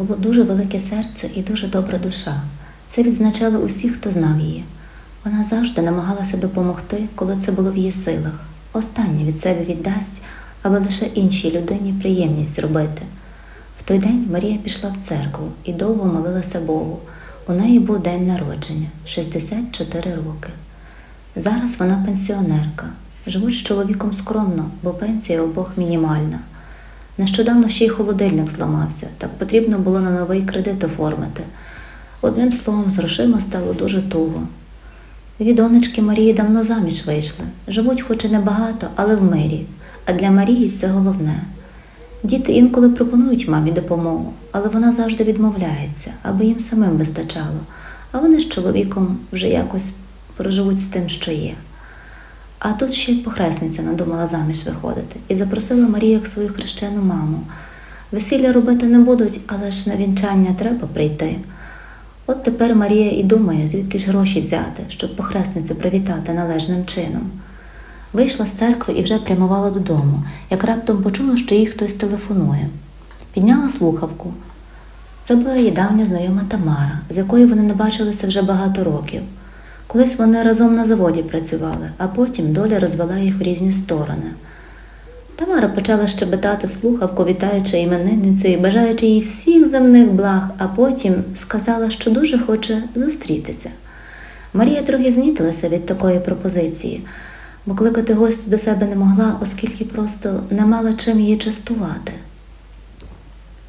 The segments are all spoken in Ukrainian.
було дуже велике серце і дуже добра душа. Це відзначали усі, хто знав її. Вона завжди намагалася допомогти, коли це було в її силах. Останнє від себе віддасть, аби лише іншій людині приємність зробити. В той день Марія пішла в церкву і довго молилася Богу. У неї був день народження 64 роки. Зараз вона пенсіонерка. Живуть з чоловіком скромно, бо пенсія обох мінімальна. Нещодавно ще й холодильник зламався, так потрібно було на новий кредит оформити. Одним словом, з грошима стало дуже туго. Дві донечки Марії давно заміж вийшли. Живуть хоч і небагато, але в мирі. А для Марії це головне. Діти інколи пропонують мамі допомогу, але вона завжди відмовляється, аби їм самим вистачало, а вони з чоловіком вже якось проживуть з тим, що є. А тут ще й похресниця надумала заміж виходити і запросила Марію як свою хрещену маму. Весілля робити не будуть, але ж на вінчання треба прийти. От тепер Марія і думає, звідки ж гроші взяти, щоб похресницю привітати належним чином. Вийшла з церкви і вже прямувала додому, як раптом почула, що їй хтось телефонує. Підняла слухавку. Це була її давня знайома Тамара, з якою вони не бачилися вже багато років. Колись вони разом на заводі працювали, а потім доля розвела їх в різні сторони. Тамара почала щебетати в слухавку, вітаючи іменинницю і бажаючи їй всіх земних благ, а потім сказала, що дуже хоче зустрітися. Марія трохи знітилася від такої пропозиції, бо кликати гостю до себе не могла, оскільки просто не мала чим її частувати.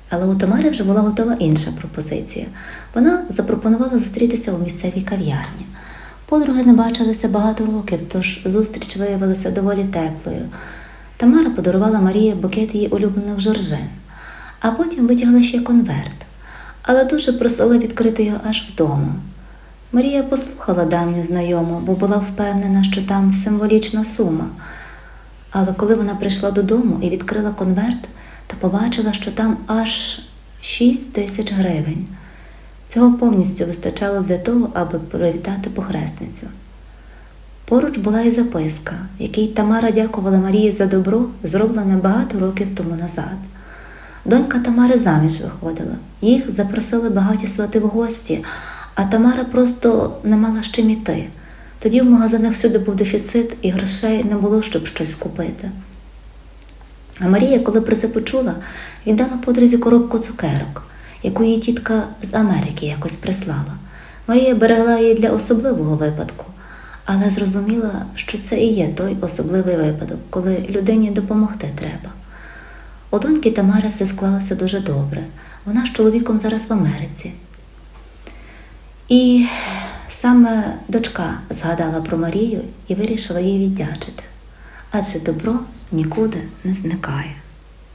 Але у Тамари вже була готова інша пропозиція. Вона запропонувала зустрітися у місцевій кав'ярні. Подруги не бачилися багато років, тож зустріч виявилася доволі теплою. Тамара подарувала Марії букет її улюблених жоржин, а потім витягла ще конверт, але дуже просила відкрити його аж вдома. Марія послухала давню знайому, бо була впевнена, що там символічна сума. Але коли вона прийшла додому і відкрила конверт, то побачила, що там аж 6 тисяч гривень. Цього повністю вистачало для того, аби привітати похресницю. Поруч була і записка, якій Тамара дякувала Марії за добро, зроблене багато років тому назад. Донька Тамари заміж виходила, їх запросили багаті свати в гості, а Тамара просто не мала з чим іти. Тоді в магазинах всюди був дефіцит і грошей не було, щоб щось купити. А Марія, коли про це почула, віддала подрузі коробку цукерок, яку її тітка з Америки якось прислала. Марія берегла її для особливого випадку, але зрозуміла, що це і є той особливий випадок, коли людині допомогти треба. У доньки Тамари все склалося дуже добре. Вона з чоловіком зараз в Америці. І саме дочка згадала про Марію і вирішила їй віддячити, адже добро нікуди не зникає.